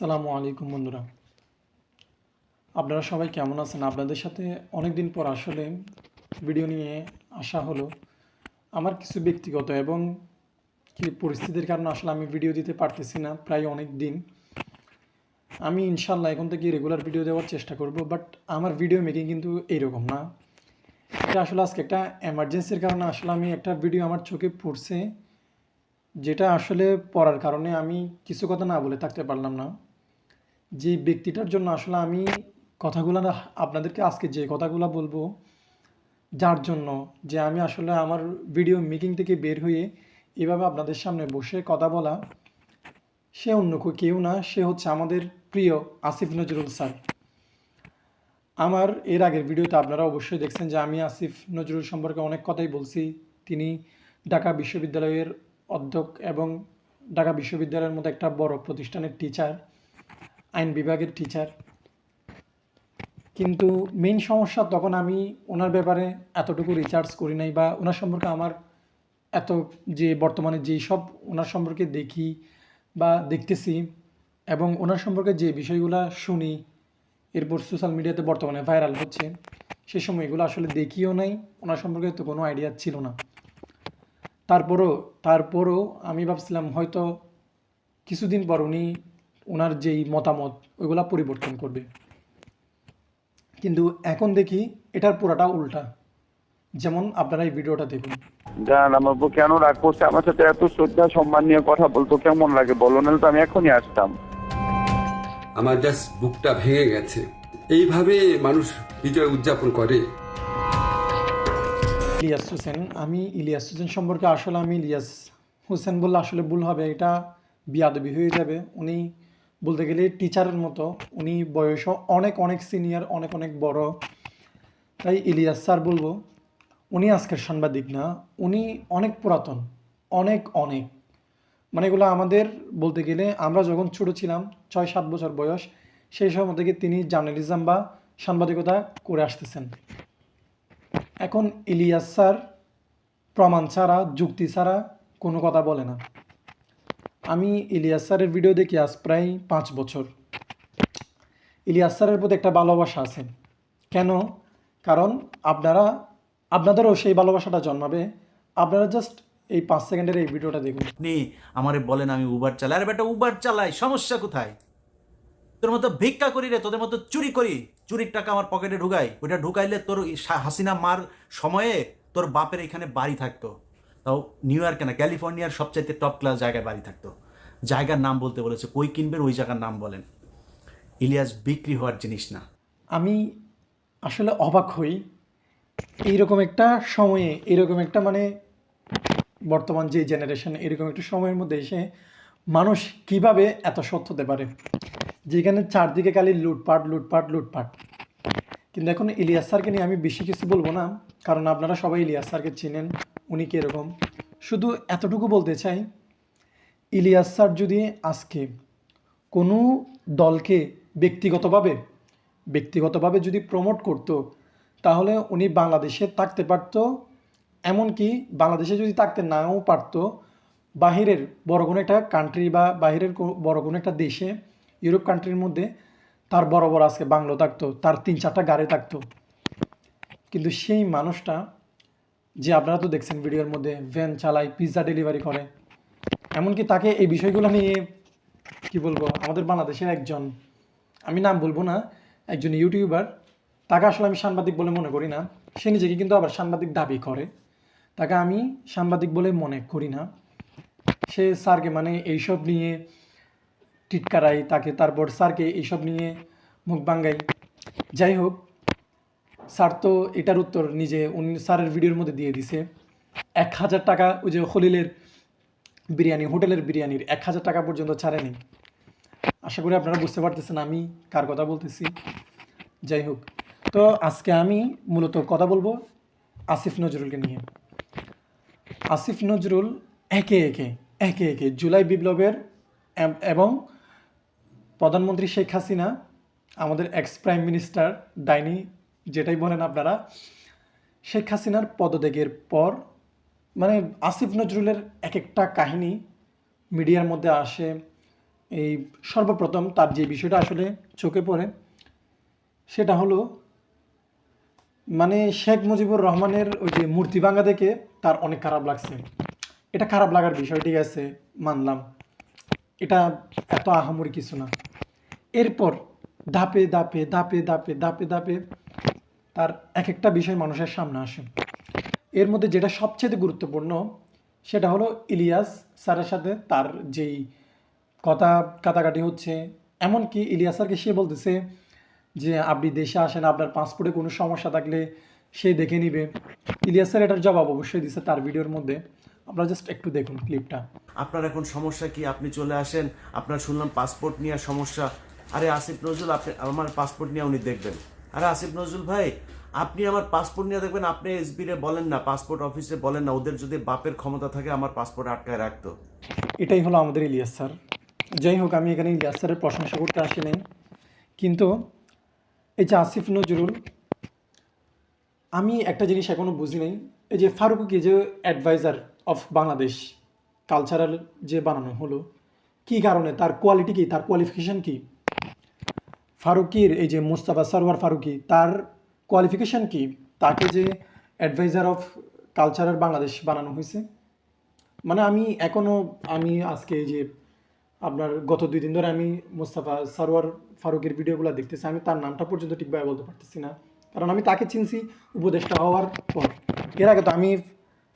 আসসালামু আলাইকুম বন্ধুরা। আপনারা সবাই কেমন আছেন? আপনাদের সাথে অনেক দিন পর আসলে ভিডিও নিয়ে আসা হলো। আমার কিছু ব্যক্তিগত এবং কি পরিস্থিতির কারণে আসলে আমি ভিডিও দিতে পারতেছি না প্রায় অনেক দিন আমি ইনশাল্লাহ এখন থেকে রেগুলার ভিডিও দেওয়ার চেষ্টা করব বাট আমার ভিডিও মেকিং কিন্তু এইরকম না। এটা আসলে আজকে একটা এমার্জেন্সির কারণে আসলে আমি একটা ভিডিও আমার চোখে পড়ছে, যেটা আসলে পড়ার কারণে আমি কিছু কথা না বলে থাকতে পারলাম না। যে ব্যক্তিটার জন্য আসলে আমি কথাগুলো আপনাদেরকে আজকে যে কথাগুলো বলব, যার জন্য যে আমি আসলে আমার ভিডিও মেকিং থেকে বের হয়ে এভাবে আপনাদের সামনে বসে কথা বলা, সে অন্য কেউ- না, সে হচ্ছে আমাদের প্রিয় আসিফ নজরুল স্যার। আমার এর আগের ভিডিওতে আপনারা অবশ্যই দেখছেন যে আমি আসিফ নজরুল সম্পর্কে অনেক কথাই বলছি। তিনি ঢাকা বিশ্ববিদ্যালয়ের অধ্যক্ষ এবং ঢাকা বিশ্ববিদ্যালয়ের মতো একটা বড় প্রতিষ্ঠানের টিচার আইন বিভাগের টিচার কিন্তু মেইন সমস্যা তখন আমি ওনার ব্যাপারে এতটুকু রিচার্জ করি নাই বা ওনার সম্পর্কে আমার এত যে বর্তমানে যেই সব ওনার সম্পর্কে দেখি বা দেখতেছি এবং ওনার সম্পর্কে যে বিষয়গুলো শুনি, এরপর সোশ্যাল মিডিয়াতে বর্তমানে ভাইরাল হচ্ছে, সে সময় এগুলো আসলে দেখিও নাই, ওনার সম্পর্কে তো কোনো আইডিয়া ছিল না। তারপরও তারপরও আমি ভাবছিলাম হয়তো কিছুদিন পর উনি ওনার যেই মতামত ওইগুলা পরিবর্তন করবে। কিন্তু এখন দেখি এটার পুরাটা উল্টা। যেমন আপনারা এই ভিডিওটা দেখুন। জান আমার বউ কেন রাগ করছে? আমার সাথে এত শ্রদ্ধা সম্মান নিয়ে কথা বলতো কেমন লাগে বলো? নাহলে তো আমি এখনই আসতাম। আমার জাস্ট বুকটা ভেঙে গেছে। এইভাবে মানুষ বিজয় উদযাপন করে। ইলিয়াস হোসেন আমি ইলিয়াস হোসেন সম্পর্কে আসলে আমি ইলিয়াস হোসেন বললে আসলে ভুল হবে। এটা বিয়াদবি হয়ে যাবে। উনি বলতে গেলে টিচারের মতো। উনি বয়সও অনেক অনেক সিনিয়র অনেক অনেক বড়। তাই ইলিয়াস স্যার বলব, উনি আজকের সাংবাদিক না, উনি অনেক পুরাতন, অনেক অনেক। মানে এগুলো আমাদের বলতে গেলে আমরা যখন ছোট ছিলাম, ছয়, সাত বছর বয়স, সেই সময় থেকে তিনি জার্নালিজম বা সাংবাদিকতা করে আসতেছেন। এখন ইলিয়াস স্যার প্রমাণ ছাড়া, যুক্তি ছাড়া কোনো কথা বলে না। আমি ইলিয়াস স্যারের ভিডিও দেখি আজ প্রায় পাঁচ বছর। ইলিয়াস স্যারের প্রতি একটা ভালোবাসা আছে। কেন? কারণ আপনারা, আপনাদেরও সেই ভালোবাসাটা জন্মাবে। আপনারা জাস্ট এই পাঁচ সেকেন্ডের এই ভিডিওটা দেখুন। আপনি আমারে বলেন আমি উবার চালাই। আরে বেটা উবার চালাই, সমস্যা কোথায়? তোর মতো ভিক্ষা করি রে, তোদের মতো চুরি করি। চুরির টাকা আমার পকেটে ঢুকাই। ওইটা ঢুকাইলে তোর হাসিনা মার সময়ে তোর বাপের এখানে বাড়ি থাকতো। তাও নিউ ইয়র্কে না, ক্যালিফোর্নিয়ার সবচাইতে টপ ক্লাস জায়গায় বাড়ি থাকতো। জায়গার নাম বলতে বলেছে, কই কিনবেন, ওই জায়গার নাম বলেন। ইলিয়াস, বিক্রি হওয়ার জিনিস না। আমি আসলে অবাক হই, এইরকম একটা সময়ে এরকম একটা মানে বর্তমান যে জেনারেশন এরকম একটা সময়ের মধ্যে এসে মানুষ কীভাবে এত সৎ হতে পারে? যেখানে চারদিকে খালি লুটপাট লুটপাট লুটপাট। কিন্তু এখন ইলিয়াস স্যারকে নিয়ে আমি বেশি কিছু বলব না, কারণ আপনারা সবাই ইলিয়াস স্যারকে চেনেন। উনি কীরকম শুধু এতটুকু বলতে চাই, ইলিয়াস স্যার যদি আজকে কোনো দলকে ব্যক্তিগতভাবে ব্যক্তিগতভাবে যদি প্রমোট করতো, তাহলে উনি বাংলাদেশে থাকতে পারতো, এমনকি বাংলাদেশে যদি থাকতে নাও পারতো, বাহিরের বড় কোনো একটা কান্ট্রি বা বাহিরের বড় কোনো একটা দেশে, ইউরোপ কান্ট্রির মধ্যে তার বড় বড় আজকে বাংলো থাকতো, তার তিন চারটা গাড়ি থাকতো। কিন্তু সেই মানুষটা যে আপনারা তো দেখছেন ভিডিওর মধ্যে ভ্যান চালায় পিৎজা ডেলিভারি করে। এমনকি তাকে এই বিষয়গুলো নিয়ে, কি বলব, আমাদের বাংলাদেশের একজন, আমি নাম বলব না, একজন ইউটিউবার তাকে আসলে আমি সাংবাদিক বলে মনে করি না। সে নিজেকে কিন্তু আবার সাংবাদিক দাবি করে। তাকে আমি সাংবাদিক বলে মনে করি না। সে স্যারকে মানে এইসব নিয়ে টিটকারাই তাকে তারপর স্যারকে এইসব নিয়ে মুখ বাঙ্গাই যাই হোক স্যার তো এটার উত্তর নিজে উনি স্যারের ভিডিওর মধ্যে দিয়ে দিছে। এক হাজার টাকা ওই যে হলিলের বিরিয়ানি, হোটেলের বিরিয়ানির এক হাজার টাকা পর্যন্ত ছাড়েনি আশা করি আপনারা বুঝতে পারতেছেন আমি কার কথা বলতেছি। যাই হোক, তো আজকে আমি মূলত কথা বলব আসিফ নজরুলকে নিয়ে। আসিফ নজরুল একে একে একে একে জুলাই বিপ্লবের এবং প্রধানমন্ত্রী শেখ হাসিনা, আমাদের এক্স প্রাইম মিনিস্টার ডাইনি যেটাই বলেন আপনারা, শেখ হাসিনার পদত্যাগের পর মানে আসিফ নজরুলের এক একটা কাহিনী মিডিয়ার মধ্যে আসে। এই সর্বপ্রথম তার যে বিষয়টা আসলে চোখে পড়ে, সেটা হলো মানে শেখ মুজিবুর রহমানের ওই যে মূর্তি ভাঙা দেখে তার অনেক খারাপ লাগছে। এটা খারাপ লাগার বিষয় ঠিক আছে, মানলাম। এটা এত আহামরি কিছু না। এরপর ধাপে ধাপে ধাপে ধাপে ধাপে ধাপে তার এক একটা বিষয় মানুষের সামনে আসে। এর মধ্যে যেটা সবচেয়ে গুরুত্বপূর্ণ, সেটা হলো ইলিয়াস স্যারের সাথে তার যেই কথা কাটাকাটি হচ্ছে। এমনকি ইলিয়াস স্যারকে সে বলতেছে যে, আপনি দেশে আসেন, আপনার পাসপোর্টে কোনো সমস্যা থাকলে সে দেখে নিবে। ইলিয়াস স্যার এটার জবাব অবশ্যই দিচ্ছে তার ভিডিওর মধ্যে। আপনারা জাস্ট একটু দেখুন ক্লিপটা। আপনার এখন সমস্যা কি? আপনি চলে আসেন, আপনার শুনলাম পাসপোর্ট নেওয়ার সমস্যা। আরে আসিফ নজরুল, আপনি আমার পাসপোর্ট নিয়ে উনি দেখবেন। আরে আসিফ নজরুল ভাই, আপনি আমার পাসপোর্ট নিয়ে দেখবেন, আপনি এসবি রে বলেন না পাসপোর্ট অফিসে বলেন না, ওদের যদি বাপের ক্ষমতা থাকে, আমার পাসপোর্ট আটকায় রাখতো। এটাই হলো আমাদের ইলিয়াস স্যার। যাই হোক, আমি এখানে ইলিয়াস স্যারের প্রশংসা করতে আসি নাই। কিন্তু এই যে আসিফ নজরুল, আমি একটা জিনিস এখনও বুঝি নাই, এই যে ফারুকি যে অ্যাডভাইজার অফ বাংলাদেশ কালচারাল যে বানানো হলো, কি কারণে, তার কোয়ালিটি কি, তার কোয়ালিফিকেশন কি? ফারুকির এই যে মুস্তাফা, সরওয়ার ফারুকি, তার কোয়ালিফিকেশন কি? তাকে যে অ্যাডভাইজার অফ কালচারাল বাংলাদেশ বানানো হয়েছে? মানে আমি এখনও আমি আজকে এই যে আপনার গত দুই দিন ধরে আমি মোস্তাফা সারোয়ার ফারুকের ভিডিওগুলো দেখতেছি, আমি তার নামটা পর্যন্ত ঠিকভাবে বলতে পারতেছি না। কারণ আমি তাকে চিনছি উপদেষ্টা হওয়ার পর। এর আগে তো আমি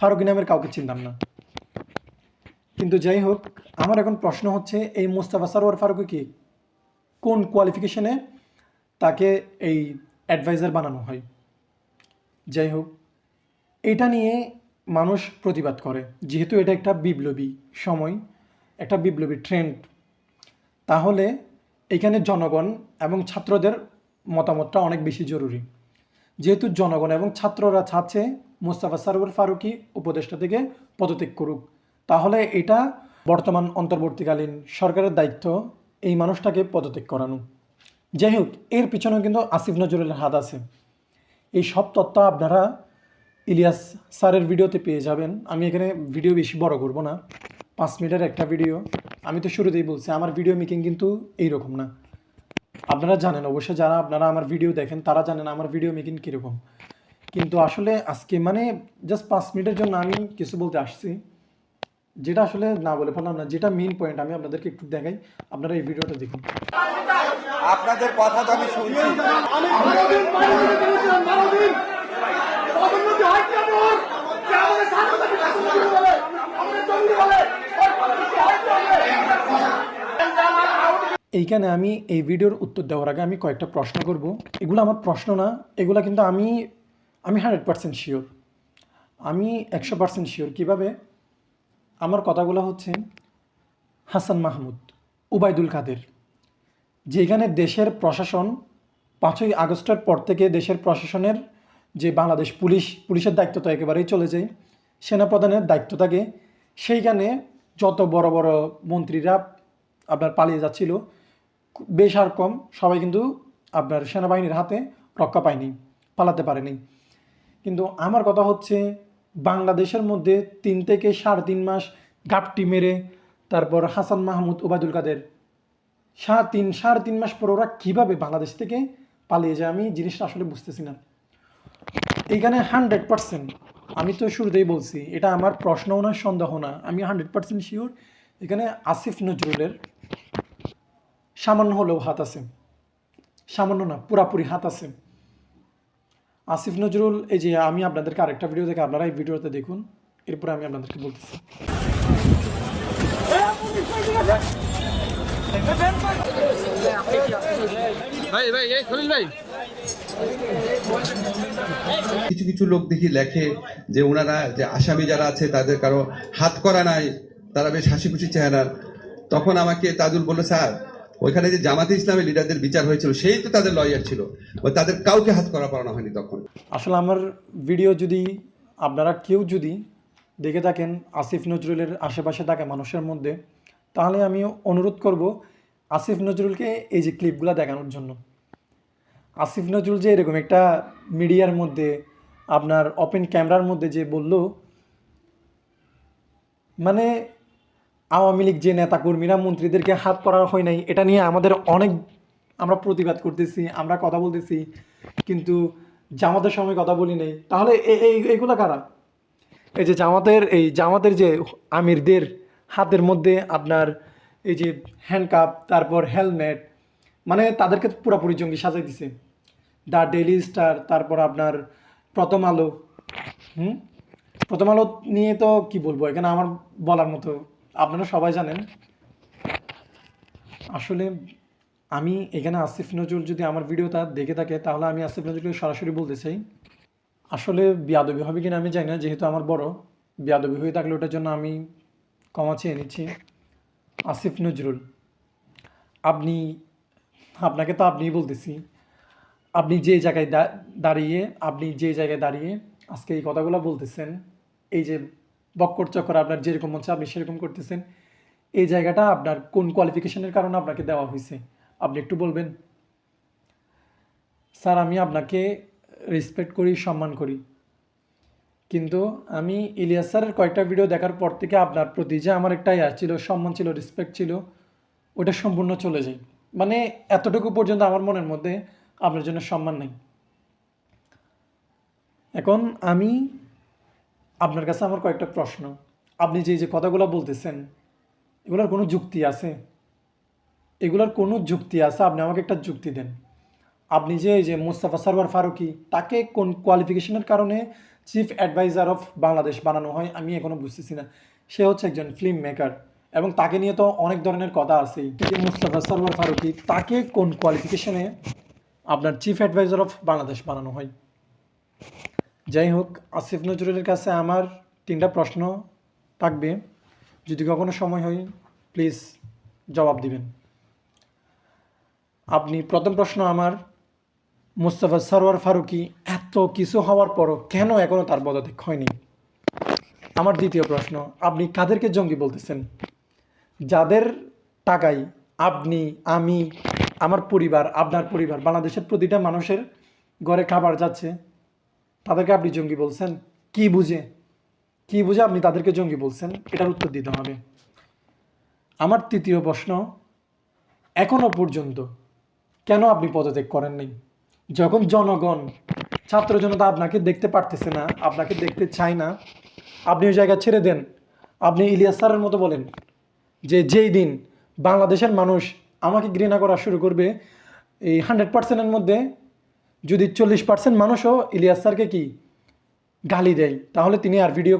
ফারুকি নামের কাউকে চিনতাম না। কিন্তু যাই হোক, আমার এখন প্রশ্ন হচ্ছে, এই মোস্তাফা সারোয়ার ফারুকি কি? কোন কোয়ালিফিকেশনে তাকে এই অ্যাডভাইজার বানানো হয়। যাই হোক, এটা নিয়ে মানুষ প্রতিবাদ করে, যেহেতু এটা একটা বিপ্লবী সময়, একটা বিপ্লবী ট্রেন্ড তাহলে এখানে জনগণ এবং ছাত্রদের মতামতটা অনেক বেশি জরুরি। যেহেতু জনগণ এবং ছাত্ররা চাচ্ছে মুস্তাফা সারোয়ার ফারুকি উপদেষ্টা থেকে পদত্যাগ করুক, তাহলে এটা বর্তমান অন্তর্বর্তীকালীন সরকারের দায়িত্ব এই মানুষটাকে পদত্যাগ করানো। যাই হোক, এর পিছনেও কিন্তু আসিফ নজরুলের হাত আছে। এই সব তথ্য আপনারা ইলিয়াস স্যারের ভিডিওতে পেয়ে যাবেন। আমি এখানে ভিডিও বেশি বড় করব না। পাঁচ মিনিটের একটা ভিডিও। আমি তো শুরুতেই বলছি, আমার ভিডিও মেকিং কিন্তু এইরকম না। আপনারা জানেন, অবশ্যই যারা আপনারা আমার ভিডিও দেখেন, তারা জানেন আমার ভিডিও মেকিং কীরকম। কিন্তু আসলে আজকে মানে জাস্ট পাঁচ মিনিটের জন্য আমি কিছু বলতে আসছি। যেটা আসলে না বলে পারলাম না যেটা মেইন পয়েন্ট আমি আপনাদেরকে একটু দেখাই। আপনারা এই ভিডিওটা দেখুন। আপনাদের কথা তো আমি শুনছি। এইখানে আমি এই ভিডিওর উত্তর দেওয়ার আগে আমি কয়েকটা প্রশ্ন করব। এগুলো আমার প্রশ্ন না এগুলো কিন্তু আমি আমি হান্ড্রেড পার্সেন্ট শিওর আমি একশো পার্সেন্ট শিওর কীভাবে আমার কথাগুলো হচ্ছে হাসান মাহমুদ, উবায়দুল কাদের যেখানে দেশের প্রশাসন পাঁচই আগস্টের পর থেকে দেশের প্রশাসনের যে বাংলাদেশ পুলিশ, পুলিশের দায়িত্ব তো একেবারেই চলে যায়, সেনাপ্রধানের দায়িত্ব থাকে, সেইখানে যত বড় বড় মন্ত্রীরা আপনার পালিয়ে যাচ্ছিল বেশ আর কম সবাই কিন্তু আপনার সেনাবাহিনীর হাতে রক্ষা পায়নি, পালাতে পারেনি। কিন্তু আমার কথা হচ্ছে বাংলাদেশের মধ্যে তিন থেকে সাড়ে তিন মাস গাপটি মেরে তারপর হাসান মাহমুদ, ওবায়দুল কাদের। সাড়ে তিন সাড়ে তিন মাস পর ওরা কীভাবে বাংলাদেশ থেকে পালিয়ে যায় আমি জিনিসটা আসলে বুঝতেছি না। এইখানে হান্ড্রেড পার্সেন্ট, আমি তো শুরুতেই বলছি, এটা আমার প্রশ্নও না সন্দেহ না, আমি হান্ড্রেড পার্সেন্ট শিওর এখানে আসিফ নজরুলের সামান্য হলেও হাত আছে। সামান্য না, পুরাপুরি হাত আছে। আসিফ নজরুল এই যে আমি আপনাদেরকে আরেকটা ভিডিও দেখে আপনারা এই ভিডিওতে দেখুন। এরপরে আমি আপনাদেরকে বলতেছি। কিছু কিছু লোক দেখি লেখে যে ওনারা যে আসামি যারা আছে তাদের কারও হাত করা নাই তারা বেশ হাসি খুশি চেহারা তখন আমাকে তাজুল বলল স্যার ওইখানে যে জামাতে ইসলামের লিডারদের বিচার হয়েছিল, সেই তো তাদের লয়ার ছিল। ও তাদের কাউকে হাত করা পড়ানো হয়নি তখন। আসলে আমার ভিডিও যদি আপনারা কেউ যদি দেখে থাকেন আসিফ নজরুলের আশেপাশে থাকা মানুষের মধ্যে, তাহলে আমি অনুরোধ করব আসিফ নজরুলকে এই যে ক্লিপগুলো দেখানোর জন্য। আসিফ নজরুল যে এরকম একটা মিডিয়ার মধ্যে, আপনার ওপেন ক্যামেরার মধ্যে যে বলল মানে আওয়ামী লীগ যে নেতা কর্মীরা মন্ত্রীদেরকে হাত করা হয় নাই, এটা নিয়ে আমাদের অনেক আমরা প্রতিবাদ করতেছি, আমরা কথা বলতেছি, কিন্তু জামাতের সময় কথা বলি নাই। তাহলে এই এইগুলা কারা? এই যে জামাতের, এই জামাতের যে আমিরদের হাতের মধ্যে আপনার এই যে হ্যান্ডকাপ তারপর হেলমেট মানে তাদেরকে পুরোপুরি জঙ্গি সাজাই দিছে। দ্য ডেইলি স্টার, তারপর আপনার প্রথম আলো, হুম? প্রথম আলো নিয়ে তো কি বলব, এখানে আমার বলার মতো আপনারা সবাই জানেন, আসলে আমি এখানে আসিফ নজরুল যদি আমার ভিডিওটা দেখে থাকে, তাহলে আমি আসিফ নজরুলকে সরাসরি বলতে চাই। আসলে বিয়াদবি হবে কিনা আমি জানি না, যেহেতু আমার বড়। বিয়াদবি হয়ে থাকলে ওটার জন্য আমি ক্ষমা চেয়ে নিচ্ছি। আসিফ নজরুল, আপনি, আপনাকে তো আপনিই বলতেছি। আপনি যে জায়গায় দাঁড়িয়ে, আপনি যে জায়গায় দাঁড়িয়ে আজকে এই কথাগুলো বলতেছেন, এই যে বক্কর চক্কর আপনার যেরকম হচ্ছে, আপনি সেরকম করতেছেন। এই জায়গাটা আপনার কোন কোয়ালিফিকেশনের কারণে আপনাকে দেওয়া হয়েছে? আপনি একটু বলবেন? স্যার, আমি আপনাকে রেসপেক্ট করি, সম্মান করি। কিন্তু আমি ইলিয়াস স্যারের কয়েকটা ভিডিও দেখার পর থেকে আপনার প্রতি যে আমার একটা ইয়া ছিল, সম্মান ছিল রেসপেক্ট ছিল, ওটা সম্পূর্ণ চলে যায়। মানে এতটুকু পর্যন্ত আমার মনের মধ্যে আপনার জন্য সম্মান নেই। এখন আমি আপনার কাছে আমার কয়েকটা প্রশ্ন। আপনি যে যে কথাগুলো বলতেছেন, এগুলোর কোনো যুক্তি আছে? এগুলোর কোনো যুক্তি আছে? আপনি আমাকে একটা যুক্তি দেন। আপনি যে যে মুস্তাফা সারওয়ার ফারুকি, তাকে কোন কোয়ালিফিকেশনের কারণে চিফ অ্যাডভাইজার অফ বাংলাদেশ বানানো হয়, আমি এখনও বুঝতেছি না। সে হচ্ছে একজন ফিল্ম মেকার এবং তাকে নিয়ে তো অনেক ধরনের কথা আছেই। মুস্তাফা সারওয়ার ফারুকি, তাকে কোন কোয়ালিফিকেশনে আপনার চিফ অ্যাডভাইজার অফ বাংলাদেশ বানানো হয়? যাই হোক আসিফ নজরুলের কাছে আমার তিনটা প্রশ্ন থাকবে। যদি কখনো সময় হয় প্লিজ জবাব দিবেন। আপনি, প্রথম প্রশ্ন আমার, মুস্তাফা সরোয়ার ফারুকি এত কিছু হওয়ার পরও কেন এখনও তার পদত্যাগ হয়নি? আমার দ্বিতীয় প্রশ্ন, আপনি কাদেরকে জঙ্গি বলতেছেন? যাদের টাকায় আপনি, আমি, আমার পরিবার, আপনার পরিবার, বাংলাদেশের প্রতিটা মানুষের ঘরে খাবার যাচ্ছে তাদেরকে আপনি জঙ্গি বলছেন, কি বুঝে? কি বুঝে আপনি তাদেরকে জঙ্গি বলছেন? এটার উত্তর দিতে হবে। আমার তৃতীয় প্রশ্ন, এখনও পর্যন্ত কেন আপনি পদত্যাগ করেন নাই? যখন জনগণ, ছাত্র জনতা আপনাকে দেখতে পারতেছে না, আপনাকে দেখতে চায় না, আপনি ওই জায়গা ছেড়ে দেন। আপনি ইলিয়াস স্যারের মতো বলেন যে যেই দিন বাংলাদেশের মানুষ আমাকে ঘৃণা করা শুরু করবে, এই হান্ড্রেড পার্সেন্টের মধ্যে যদি চল্লিশ পার্সেন্ট মানুষও ইলিয়াস স্যারকে কি গালি দেয়, তাহলে তিনি আর ভিডিও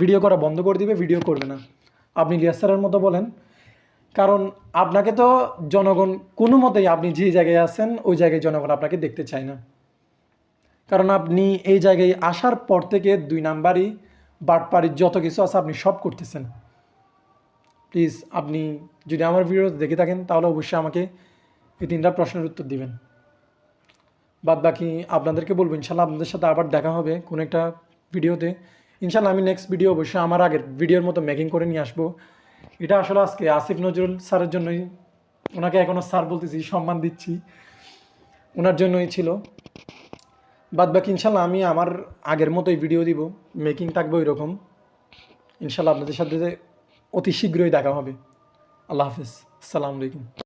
ভিডিও করা বন্ধ করে দিবে ভিডিও করবে না। আপনি ইলিয়াস স্যারের মতো বলেন। কারণ আপনাকে তো জনগণ কোনো মতেই আপনি যে জায়গায় আছেন, ওই জায়গায় জনগণ আপনাকে দেখতে চায় না। কারণ আপনি এই জায়গায় আসার পর থেকে দুই নাম্বারই বাটপাড়ি যত কিছু আছে আপনি সব করতেছেন। প্লিজ, আপনি যদি আমার ভিডিও দেখে থাকেন, তাহলে অবশ্যই আমাকে এই তিনটা প্রশ্নের উত্তর দিবেন। বাদ বাকি আপনাদেরকে বলব, ইনশাল্লাহ আপনাদের সাথে আবার দেখা হবে কোনো একটা ভিডিওতে। ইনশাল্লাহ আমি নেক্সট ভিডিও অবশ্যই আমার আগের ভিডিওর মতো মেকিং করে নিয়ে আসব। এটা আসলে আজকে আসিফ নজরুল স্যারের জন্যই, ওনাকে এখনও স্যার বলতেছি, সম্মান দিচ্ছি। ওনার জন্যই ছিল। বাদ বাকি ইনশাল্লাহ আমি আমার আগের মতোই ভিডিও দিব মেকিং থাকবে ওই রকম ইনশাল্লাহ আপনাদের সাথে অতি শীঘ্রই দেখা হবে। আল্লাহ হাফিজ। আসসালামু আলাইকুম।